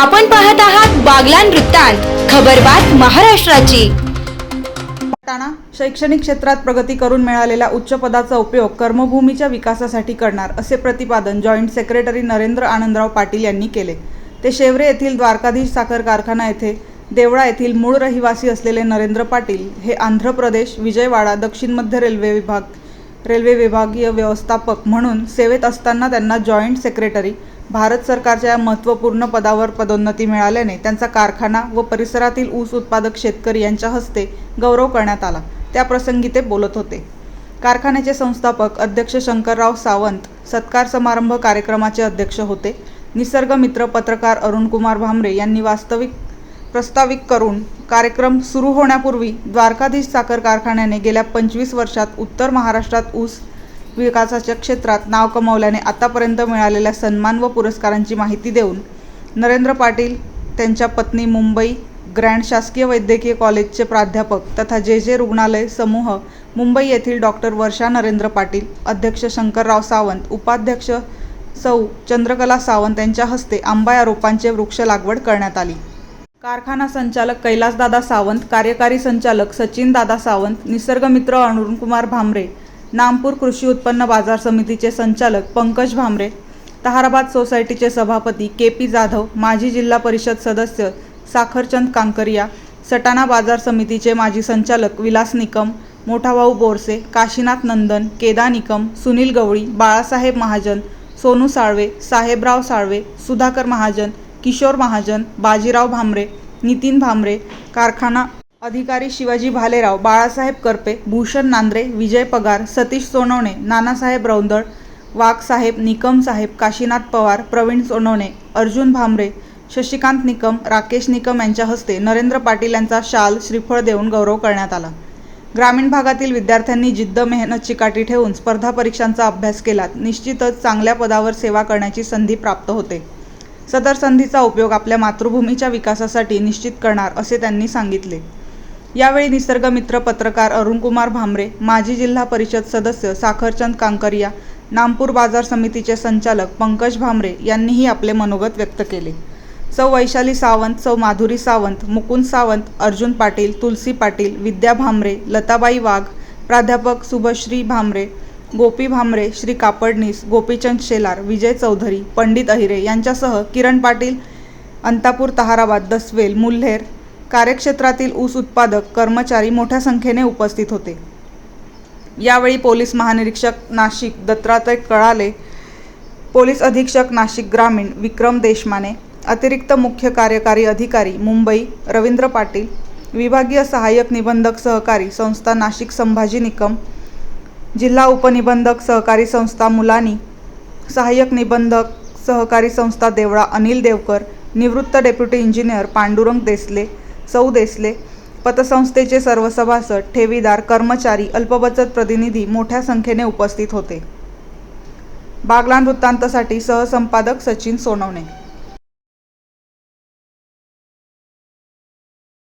आपण पाहत आहात बागलान वृत्तांत खबरबात महाराष्ट्राची. टाणा शैक्षणिक क्षेत्रात प्रगती करून मिळालेल्या उच्च पदाचा उपयोग कर्मभूमीच्या विकासासाठी करणार असे प्रतिपादन जॉईंट सेक्रेटरी नरेंद्र आनंदराव पाटील यांनी केले. ते शेवरे येथील द्वारकाधीश साखर कारखाना येथे देवळा येथील मूळ रहिवासी असलेले नरेंद्र पाटील हे आंध्र प्रदेश विजयवाडा दक्षिण मध्य रेल्वे विभाग रेल्वे विभागीय व्यवस्थापक म्हणून सेवेत असताना त्यांना जॉईंट सेक्रेटरी भारत सरकारच्या या महत्त्वपूर्ण पदावर पदोन्नती मिळाल्याने त्यांचा कारखाना व परिसरातील ऊस उत्पादक शेतकरी यांच्या हस्ते गौरव करण्यात आला. त्याप्रसंगी ते बोलत होते. कारखान्याचे संस्थापक अध्यक्ष शंकरराव सावंत सत्कार समारंभ कार्यक्रमाचे अध्यक्ष होते. निसर्ग मित्र पत्रकार अरुणकुमार भामरे यांनी वास्तविक प्रस्ताविक करून कार्यक्रम सुरू होण्यापूर्वी द्वारकाधीश साखर कारखान्याने गेल्या पंचवीस वर्षात उत्तर महाराष्ट्रात ऊस विकासाच्या क्षेत्रात नाव कमावल्याने आतापर्यंत मिळालेल्या सन्मान व पुरस्कारांची माहिती देऊन नरेंद्र पाटील त्यांच्या पत्नी मुंबई ग्रँड शासकीय वैद्यकीय कॉलेजचे प्राध्यापक तथा जे जे रुग्णालय समूह मुंबई येथील डॉक्टर वर्षा नरेंद्र पाटील अध्यक्ष शंकरराव सावंत उपाध्यक्ष सौ चंद्रकला सावंत यांच्या हस्ते आंबा या रोपांचे वृक्ष लागवड करण्यात आली. कारखाना संचालक कैलासदादा सावंत कार्यकारी संचालक सचिन दादा सावंत निसर्गमित्र अरुणकुमार भामरे नामपूर कृषी उत्पन्न बाजार समितीचे संचालक पंकज भामरे ताहाराबाद सोसायटीचे सभापती के पी जाधव माजी जिल्हा परिषद सदस्य साखरचंद कांकरिया सटाणा बाजार समितीचे माजी संचालक विलास निकम मोठा भाऊ बोरसे काशीनाथ नंदन केदा निकम सुनील गवळी बाळासाहेब महाजन सोनू साळवे साहेबराव साळवे सुधाकर महाजन किशोर महाजन बाजीराव भामरे नितीन भामरे कारखाना अधिकारी शिवाजी भालेराव बाळासाहेब करपे भूषण नांद्रे विजय पगार सतीश सोनवणे नानासाहेब रौंदळ वाघसाहेब निकम साहेब काशीनाथ पवार प्रवीण सोनवणे अर्जुन भामरे शशिकांत निकम राकेश निकम यांच्या हस्ते नरेंद्र पाटील यांचा शाल श्रीफळ देऊन गौरव करण्यात आला. ग्रामीण भागातील विद्यार्थ्यांनी जिद्द मेहनत चिकाटी ठेवून स्पर्धा परीक्षांचा अभ्यास केलात. निश्चितच चांगल्या पदावर सेवा करण्याची संधी प्राप्त होते. सदर संधीचा उपयोग आपल्या मातृभूमीच्या विकासासाठी निश्चित करणार असे त्यांनी सांगितले. यावेळी निसर्गमित्र पत्रकार अरुणकुमार भामरे माजी जिल्हा परिषद सदस्य साखरचंद कांकरिया नामपूर बाजार समितीचे संचालक पंकज भामरे यांनीही आपले मनोगत व्यक्त केले. सौ वैशाली सावंत सौ माधुरी सावंत मुकुंद सावंत अर्जुन पाटील तुलसी पाटील विद्या भामरे लताबाई वाघ प्राध्यापक शुभश्री भामरे गोपी भामरे श्री कापडनीस गोपीचंद शेलार विजय चौधरी पंडित अहिरे यांच्यासह किरण पाटील अंतापूर तहाराबाद दसवेल मुल्हेर कार्यक्षेत्रातील ऊस उत्पादक कर्मचारी मोठ्या संख्येने उपस्थित होते. यावेळी पोलीस महानिरीक्षक नाशिक दत्तात्रय कळाले पोलीस अधीक्षक नाशिक ग्रामीण विक्रम देशमाने अतिरिक्त मुख्य कार्यकारी अधिकारी मुंबई रवींद्र पाटील विभागीय सहाय्यक निबंधक सहकारी संस्था नाशिक संभाजी निकम जिल्हा उपनिबंधक सहकारी संस्था मुलानी सहाय्यक निबंधक सहकारी संस्था देवळा अनिल देवकर निवृत्त डेप्युटी इंजिनियर पांडुरंग देसले सौ देसले पतसंस्थेचे सर्व सभासद ठेवीदार कर्मचारी अल्पबचत प्रतिनिधी मोठ्या संख्येने उपस्थित होते. बागलान वृत्तांतसाठी सहसंपादक सचिन सोनवणे.